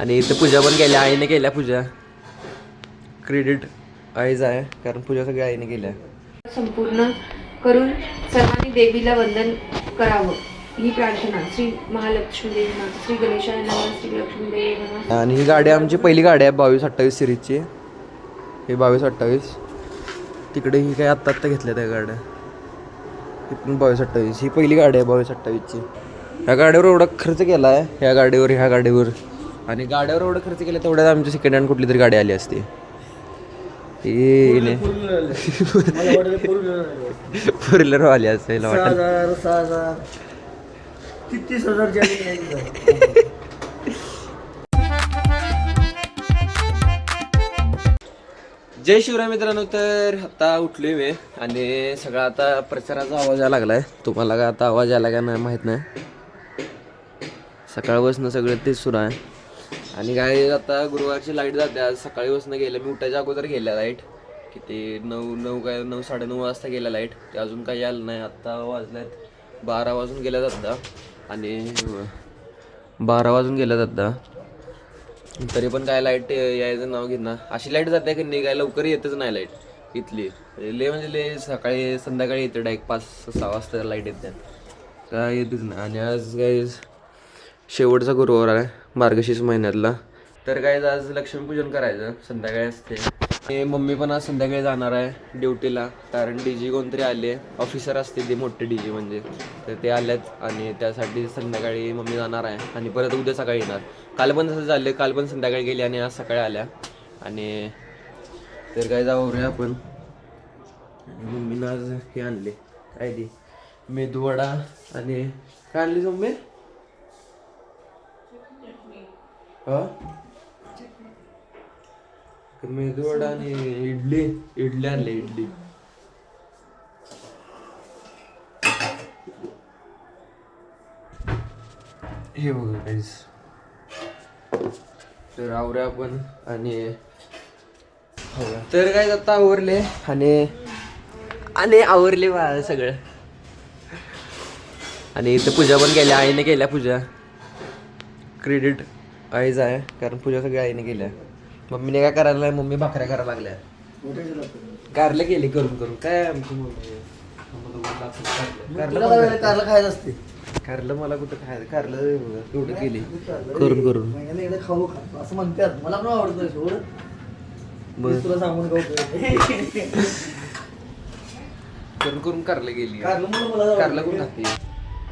आणि इथं पूजा पण केल्या आईने केल्या पूजा. क्रेडिट आईच आहे कारण पूजा सगळ्या आईने केल्या संपूर्ण करून सर्वांनी देवीला वंदन करावं. ही प्रार्थना श्री महालक्ष्मी देवी श्री गणेशाय नमः श्री लक्ष्मी देवी आणि ही गाडी आमची पहिली गाडी आहे बावीस अठ्ठावीस सिरीजची ही बावीस अठ्ठावीस. तिकडे ही काय आत्ता आत्ता घेतल्या त्या गाड्या. ही पण बावीस अठ्ठावीस. ही पहिली गाडी आहे बावीस अठ्ठावीसची ह्या गाडीवर एवढा खर्च केला आहे ह्या गाडीवर ह्या गाडीवर. आणि गाड्यावर एवढा खर्च केला तेवढ्यात आमची सेकंड हँड कुठली तरी गाडी आली असती. ही फोर व्हीलर आली असेल जय शिवराय मित्रांनो तर आता उठलोय मी आणि सगळा आता प्रचाराचा आवाज यायला लागलाय. तुम्हाला काय आता आवाज यायला का नाही माहीत नाही. सकाळपासून सगळं तेच सुरू आहे. आणि काय आता गुरुवारची लाइट जाते. आज सकाळी सकाळीपासून गेलं. मी उठायच्या अगोदर गेल्या लाइट किती? नऊ नऊ काय? नऊ साडेनऊ वाजता गेल्या लाइट ते अजून काही आलं नाही. आत्ता वाजल्यात बारा वाजून गेल्या आत्ता आणि बारा वाजून गेल्या आत्ता तरी पण काय लाइट यायचं नाव घेत अशी लाइट जाते की नाही काय लवकर येतच नाही लाइट इथली. ले म्हणजे ले म्हणजे सकाळी संध्याकाळी येते डायरेक्ट पाच सहा वाजता लाइट येते. काय येतच नाही. आणि आज काय शेवटचा गुरुवार आहे. मार्गशीर्ष महिन्यातला. तर काय आज लक्ष्मीपूजन करायचं. संध्याकाळी असते. आणि मम्मी पण आज संध्याकाळी जाणार आहे ड्युटीला कारण डी जी कोणतरी आले. ऑफिसर असते ते मोठे डी जी म्हणजे. तर ते आलेत आणि त्यासाठी संध्याकाळी मम्मी जाणार आहे. आणि परत उद्या सकाळी येणार. काल पण तसं झालं. काल पण संध्याकाळी गेली आणि आज सकाळी आल्या. आणि तर काय जाऊ आपण. आणि मम्मीनं आज हे आणले. काय ती? मेदूवडा आणि काय आणली मम्मी? हा? मेदूवडा आणि इडली इडली आणली इडली. हे बघा काहीच तर आवऱ्या आपण आणि हो तर काय आता आवरले आणि आणि आवरले बा सगळं. आणि इथं पूजा पण केल्या आईने केल्या पूजा. क्रेडिट आईच आहे कारण पूजा सगळ्या आईने केल्या मम्मीने काय करायला नाही मम्मी भाकऱ्या करायला लागल्या. कारले केली करून करून. काय आमची मम्मी? कारलं पण करते. कारला खायचं असते? कारलं मला कुठं खायचं? कारलं एवढं केली. करून करून. महिन्याला एकदा खाऊ खा. असं म्हणतात. मला पण आवडत सोड. तुला सांगून खाऊ करून करून कारलं गेली कारलं म्हणून मला कारलं कोण खाते?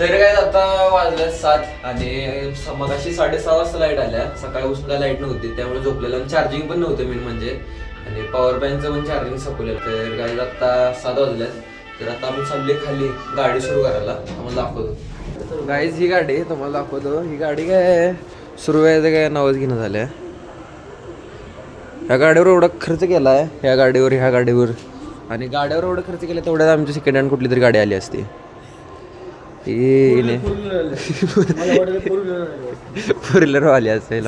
तर काय आता वाजले सात आणि स- मगाशी साडेसहा वाजता लाइट आल्या. सकाळपासून काय लाइट नव्हती त्यामुळे झोपलेलं आणि चार्जिंग पण नव्हतं मेन म्हणजे. आणि पॉवर बँकचं पण चार्जिंग संपलेलं तर काय आता सात वाजल्यात तर आता आम्ही चालले खाली गाडी सुरू करायला. आम्हाला दाखवतो. गाईज ही गाडी तुम्हाला दाखवतो. ही गाडी काय सुरू व्हायचं काय नावच घेणं झाल्या. ह्या गाडीवर एवढा खर्च केला आहे ह्या गाडीवर ह्या गाडीवर. आणि गाड्यावर एवढा खर्च केला तेवढ्यात आमची सेकंड हँड कुठली तरी गाडी आली असती. फोर व्हीलर आली असेल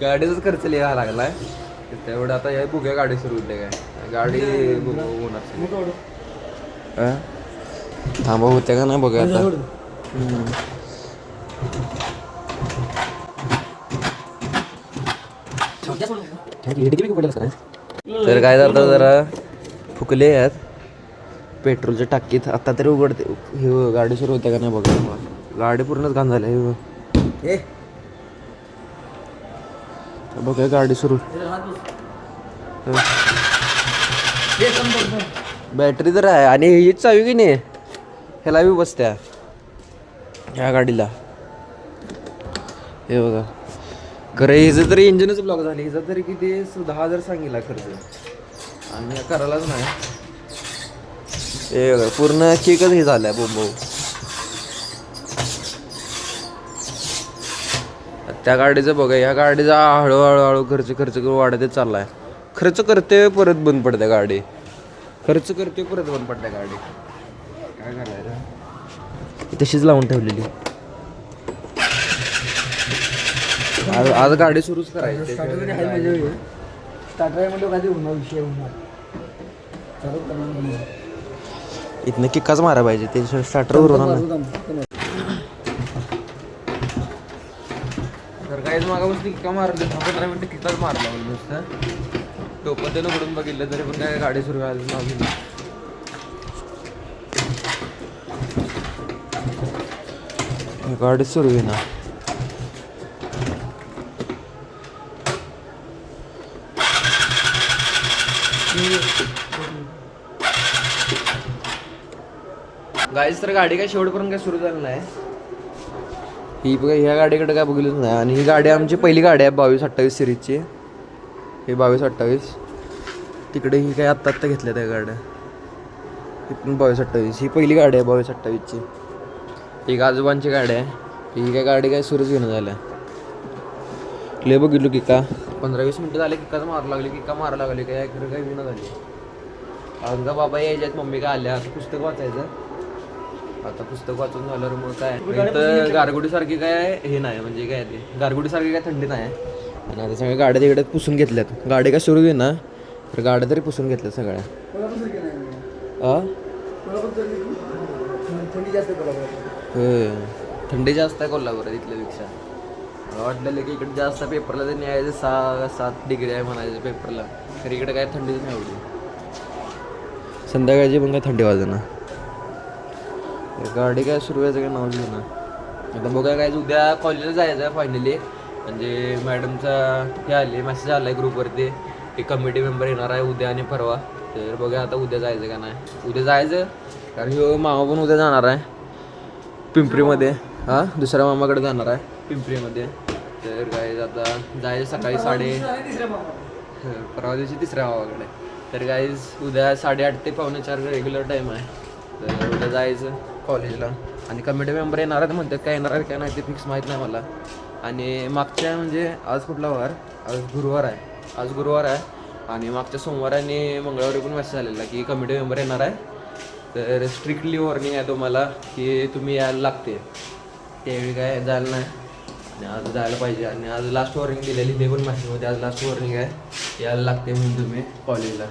गाडीचाच खर्च लिहा लागलाय तेवढं आता हे बघूया गाडी सुरू होते काय गाडी बघू होणार हा? थांबा होते का नाही बघूया आता हम्म. तर काय जातं जरा फुकले आहेत. पेट्रोलच्या टाकीत. आता तरी उघडते. हे गाडी सुरू होते का नाही बघा. गाडी पूर्णच घाण झाली हे बघा. गाडी सुरू. बॅटरी तर आहे. आणि हीच चावी की नाही? ह्याला बी बसत्या. ह्या गाडीला. हे बघा. खरं हिचं तरी इंजिनच ब्लॉक झाली. हिचं तरी किती? दहा हजार सांगितला खर्च आणि करायलाच नाही. ते पूर्ण केकच हे झालंय बोंबो त्या गाडीचं बघा ह्या गाडीचा हळूहळू हळू खर्च खर्च करून वाढतच चाललाय. खर्च करते परत बंद पडते गाडी. खर्च करते परत बंद पडते गाडी. काय करायचं? तशीच लावून ठेवलेली. आज आज गाडी सुरूच करायची. स्टार्टर म्हणजे कधी होणार विषय होणार? चालू करणार नाही. इथनं किक्काच मारा पाहिजे. ते स्टार्टर उरून तर काहीच मागापासून किक्का मारले. दहा पंधरा मिनटं किक्काच मारला म्हणजे नुसतं. टोपण त्यानं उडून बघितलं तरी पण काय गाडी सुरू व्हायला नव्हती गाडी सुरू आहे ना गाईच तर गाडी काय शेवटपर्यंत काय सुरू झालं नाही. ही बघा ह्या गाडीकडे काय बघितलंच नाही. आणि ही गाडी आमची पहिली गाडी आहे बावीस अठ्ठावीस सिरीजची ही बावीस अठ्ठावीस. तिकडे ही काय आत्ता आत्ता घेतल्या त्या गाड्या. ही पण बावीस अठ्ठावीस. ही पहिली गाडी आहे बावीस अठ्ठावीसची एक आजोबांची गाडी आहे. ही काय गाडी काय सुरूच घेणं झाल्या. ले बघितलो की का पंधरा वीस मिनटं झाले किक्काच मारू लागली किक्का मारा लागली काय खरं काय विना झाली. आमचा बाबा यायच्यात मम्मी काय आल्या पुस्तक वाचायचं. आता पुस्तक वाचून झाल्यावर मग काय? इथं गारगुडी सारखी काय हे नाही म्हणजे काय ते? गारगुडी सारखी काय थंडी नाही. आणि आता सगळ्या गाड्या तिकडे पुसून घेतल्यात. गाडी काय सुरू ना तर गाड्या तरी पुसून घेतल्यात सगळ्या. आ? थंडी जास्त थंडी आहे कोल्हापुरात इथल्यापेक्षा. मला वाटलेलं की इकडे जास्त पेपरला तर न्यायचं सहा सात डिग्री आहे म्हणायचं पेपरला. तर इकडे काय थंडीच नाही एवढी. संध्याकाळची पण काय थंडी वाजे ना गाडी काय सुरू व्हायचं काय नाव ना आता बघा काय उद्या कॉलेजला जायचं आहे फायनली म्हणजे मॅडमचा हे आले मेसेज आला आहे ग्रुपवरती की कमिटी मेंबर येणार आहे उद्या आणि परवा. तर बघा आता उद्या जायचं का नाही. उद्या जायचं कारण ह्यो मामा पण उद्या जाणार आहे. पिंपरीमध्ये. हां? दुसऱ्या मामाकडे जाणार आहे पिंपरीमध्ये. तर काय आता जायचं सकाळी साडे परवा दिवशी तिसऱ्या मामाकडे. तर गाईज उद्या साडेआठ ते पावणे चार रेग्युलर टाईम आहे. तर उद्या जायचं कॉलेजला आणि कमिटी मेंबर येणार आहेत म्हणतात काय येणार आहे काय नाही ते फिक्स माहीत नाही मला. आणि मागच्या म्हणजे आज कुठला वार? आज गुरुवार आहे. आज गुरुवार आहे. आणि मागच्या सोमवार आणि मंगळवारी पण मेसेज आलेला की कमिटी मेंबर येणार आहे. तर स्ट्रिक्टली वॉर्निंग आहे तुम्हाला की तुम्ही यायला लागते. त्यावेळी काय जायला नाही. आणि आज जायला पाहिजे. आणि आज लास्ट वॉर्निंग दिलेली ते पण मेसेजमध्ये आज लास्ट वॉर्निंग आहे. यायला लागते म्हणून तुम्ही कॉलेजला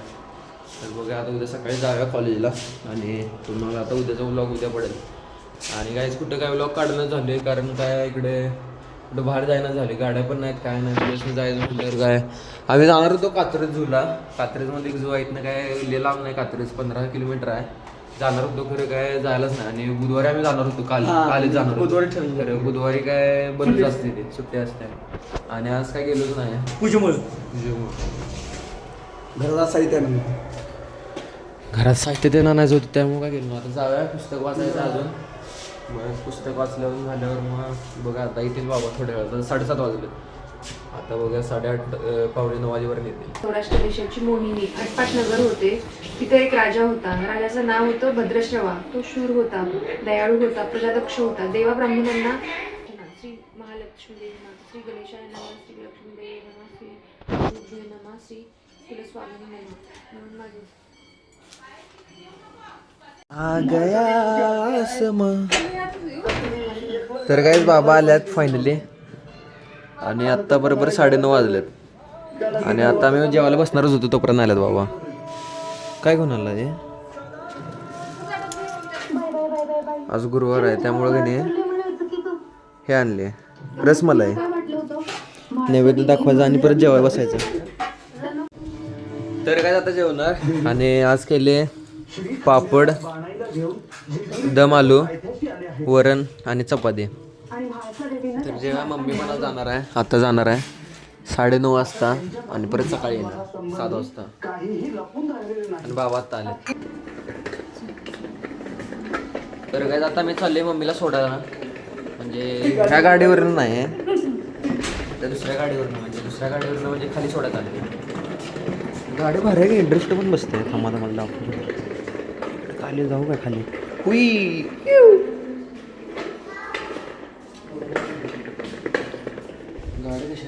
तर बघा आता उद्या सकाळी जाऊया कॉलेजला आणि तुम्हाला आता उद्याचा व्लॉग उद्या पडेल. आणि काहीच कुठं काय व्लॉग काढणं झाले कारण काय इकडे कुठं बाहेर जायला झाले गाड्या पण नाहीत काय नाही तुझ्याशी जायचं म्हटल्यावर काय? आम्ही जाणार होतो कात्रज झूला. कात्रजमध्ये एक झू आहे इथनं काय लय लांब नाही कात्रज पंधरा किलोमीटर आहे. जाणार होतो खरं काय जायलाच नाही. आणि बुधवारी आम्ही जाणार होतो काल कालच जाणार होतो. बुधवारी ठरवलं. खरं बुधवारी काय बंदच असते ते सुट्टी असते. आणि आज काय गेलोच नाही. पूजेमुळे. घराला साहित्य आहे ना घरात साहित्य देणार नाही होती त्यामुळे काय गेलो आता जाऊया पुस्तक वाचायचं अजून. मग पुस्तक वाचल्यावर झाल्यावर मग बघा आता येतील बाबा थोड्या वेळात. साडेसात वाजले आता बघा साडेआठ पावणे नऊ वाजेपर्यंत येतील. सौराष्ट्र देशाची मोहिनी आटपाट नगर होते. तिथे एक राजा होता. राजाचं नाव होतं भद्रश्रवा तो शूर होता दयाळू होता प्रजादक्ष होता. देवा ब्राह्मणांना श्री महालक्ष्मी देवी श्री गणेशाय नमः श्री लक्ष्मी देवी नमः श्री गुरुभ्यो नमः श्री कुलस्वामी नमः. म्हणून माझे आ गया समा तर काय बाबा आल्यात फायनली आणि आत्ता बरोबर साडेनऊ वाजलेत. आणि आता आम्ही जेवायला बसणारच होतो तोपर्यंत आल्यात बाबा. काय घेऊन आला हे? आज गुरुवार आहे त्यामुळं का नाही हे आणले. रसमलाई. नैवेद्य दाखवायचं आणि परत जेवायला बसायचं. तर काय आता जेवणार. आणि आज केले पापड दम आलू वरण आणि चपाती. तर जेव्हा मम्मी मला जाणार आहे आता जाणार आहे साडेनऊ वाजता आणि परत सकाळी येणार सात वाजता. आणि बाबा आता आले. तर काय आता मी चालले मम्मीला सोडायला. म्हणजे ह्या गाडीवरून नाही त्या दुसऱ्या गाडीवरून म्हणजे दुसऱ्या गाडीवरून म्हणजे खाली सोडत आले गाडी भारी इंटरेस्ट पण बसते थांबा थांबा. खाली जाऊ काय खाली? हुई। गाडी कशी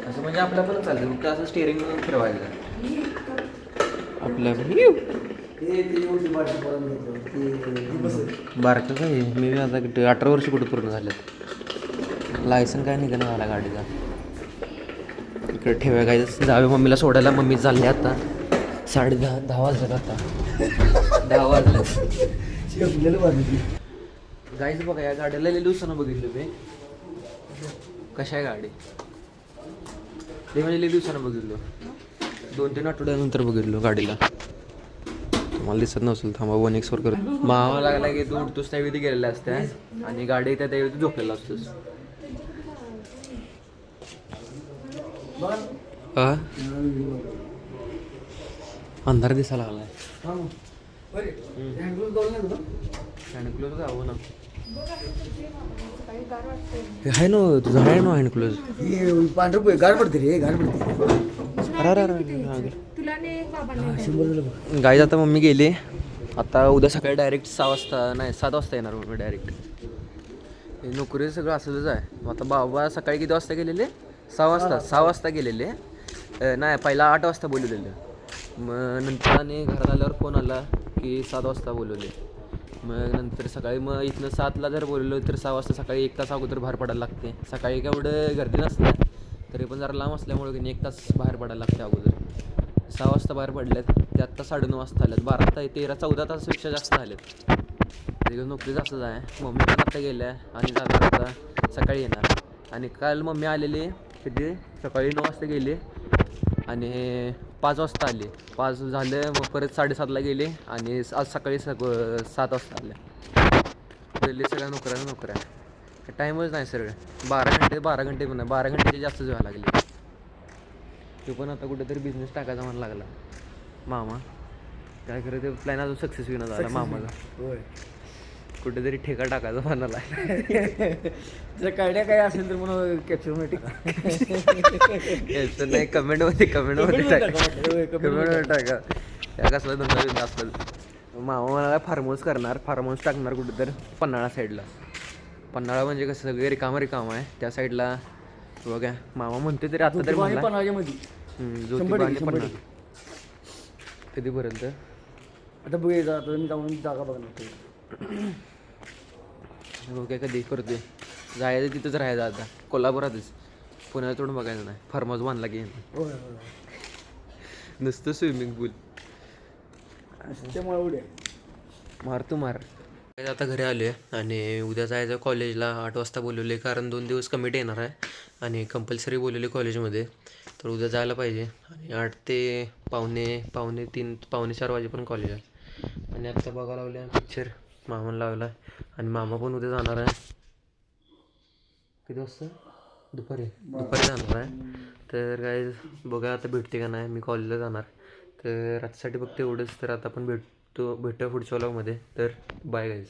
असं म्हणजे आपल्या पण चालतं फक्त असं स्टेअरिंग फिरवायचं आपल्या हे बारकं काय आहे? मी आता किती अठरा वर्ष कुठे पूर्ण झालेत लायसन काय निघालं मला गाडीचा? इकडे ठेवाय काय जावे मम्मीला सोडायला मम्मी चालली आता. साडे दहा दहा वाजले आता. दहा वाजले. गाईच बघा या गाडीला लई दिवसानं बघितलं मी. कशा आहे गाडी? ते म्हणजे लई दिवसानं बघितलो. दोन तीन आठवड्यानंतर बघितलो गाडीला. मला दिसत नसेल थांबा वन एक्सवर कर. मावा लागला की तू उठतोस त्यावेळी ती गेलेल्या असत्या. आणि गाडी येत्या त्यावेळी तू झोपलेला असतोस. हा अंधार दिसायला लागलाय. हँडक्लोज गावं ना हे आहे ना तुझं आहे ना हँडक्लोज पांढरं गाड पडते रे गाड पडते. गाईज आता मम्मी गेली. आता उद्या सकाळी डायरेक्ट सहा वाजता नाही सात वाजता येणार मम्मी डायरेक्ट नोकरीचं सगळं असलंच आहे. मग आता बाबा सकाळी किती वाजता गेलेले? सहा वाजता सहा वाजता गेलेले. नाही पहिला आठ वाजता बोलवलेलं मग नंतर आणि घरात आल्यावर फोन आला की सात वाजता बोलवले. मग नंतर सकाळी मग इथनं सातला जर बोलवलं तर सहा वाजता सकाळी एक तास अगोदर बाहेर पडायला लागते. सकाळी काय एवढं गर्दी नसते तरी पण जरा लांब असल्यामुळे की एक तास बाहेर पडायला लागते अगोदर. सहा वाजता बाहेर पडल्यात ते आत्ता साडेनऊ वाजता आल्यात बारा तास तेरा चौदा तासापेक्षा जास्त झालेत तिकडे नोकरी जास्तच आहे मम्मी पण आता गेल्या आणि जाता आता सकाळी येणार. आणि काल मम्मी आलेली किती? सकाळी नऊ वाजता गेली. आणि पाच वाजता आली. पाच झालं मग परत साडेसातला गेली आणि आज सकाळी सग सात वाजता आल्या पहिले सगळ्या नोकऱ्या नोकऱ्या. टाईमच नाही सर बारा घंटे बारा घंटे पण नाही. बारा घंटेचे जास्तच व्हायला लागले. तो पण आता कुठेतरी बिझनेस टाकायचा म्हणा लागला. मामा काय खरं ते प्लॅन अजून सक्सेस होईना झाला मामाचा. होय. कुठेतरी ठेका टाकायचा म्हणाला जर कायड्या काय असेल तर म्हणून कॅप्चरमध्ये टिका. नाही कमेंटमध्ये कमेंटमध्ये टाका. comment कमेंटमध्ये टाका. या कसला धंदा बिंदा असेल. मामा मला फार्म हाऊस करणार फार्म हाऊस टाकणार कुठं तर पन्हाळा साईडला पन्हाळा म्हणजे कसं सगळे रिकामं रिकामं आहे. त्या साईडला बघा मामा म्हणते तरी आता तरी मध्ये आणि पन्हाळा. कधीपर्यंत? आता बघूया आता मी जाऊन जागा बघणार. ओके कधी करतोय? जायचं तिथंच राहायचं आता. कोल्हापुरातच. पुण्याला तोडून बघायचं नाही. फार्म हाऊस बांधला की नुसतं स्विमिंग पूल उड्या मारतो मार आता घरी आले आणि उद्या जायचं कॉलेजला आठ वाजता बोलवले कारण दोन दिवस कमिटी येणार आहे. आणि कंपल्सरी बोलवले कॉलेजमध्ये तर उद्या जायला पाहिजे. आणि आठ ते पावणे पावणे तीन पावणे चार वाजेपर्यंत कॉलेज आहे. आणि आत्ता बघायला लावले पिक्चर मामाला लावला आणि मामा पण उद्या जाणार आहे. किती वाजता? दुपारी. दुपारी जाणार आहे. तर काय बघा आता भेटते का नाही. मी कॉलेजला जाणार. तर आजसाठी बघते एवढंच. तर आता आपण भेटतो भेटूया पुढच्या व्लॉगमध्ये तर बाय गाईज